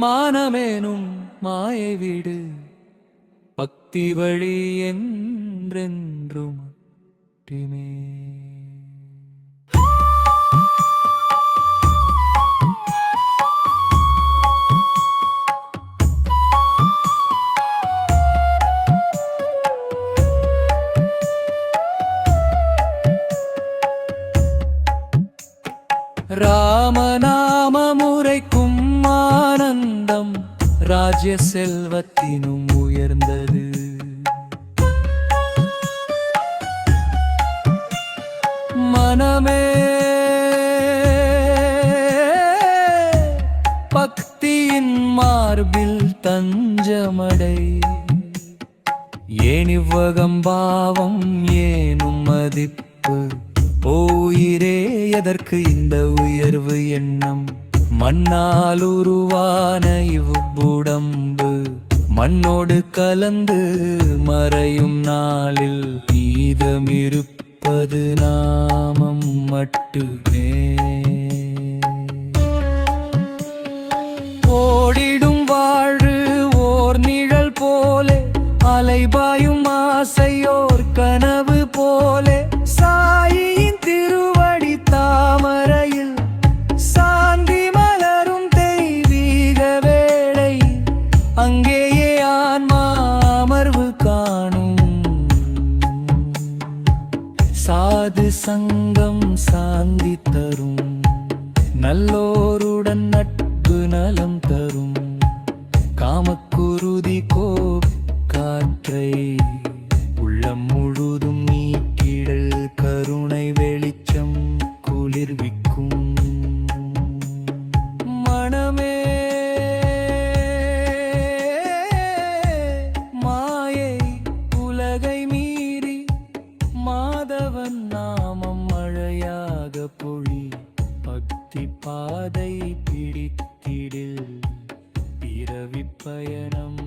மானமேனும் மாயை வீடு. பக்தி வழி என்றென்றும் மட்டுமே ராமநாம ஆனந்தம் ராஜ்ய செல்வத்தினும் உயர்ந்தது. மனமே பக்தியின் மார்பில் தஞ்சமடை. ஏனிவ்வகம் பாவம் ஏனும் மதிப்பு? போயிரே எதற்கு இந்த உயர்வு எண்ணம்? மண்ணால் உருவான இவ்வுடம்பு மண்ணோடு கலந்து மறையும் நாளில் மீதமிருப்பது நாமம் மட்டுமே. ஓடிடும் வாழ்வு ஓர் நிழல் போலே அலைபாயும் ஆசையோர் கனவு சங்கம் சாந்தி தரும். நல்லோருடன் நட்பு நலம் தரும். காமக்குருதி காற்றை பக்தி பாதை பிடித்திடில் பிறவி பயணம்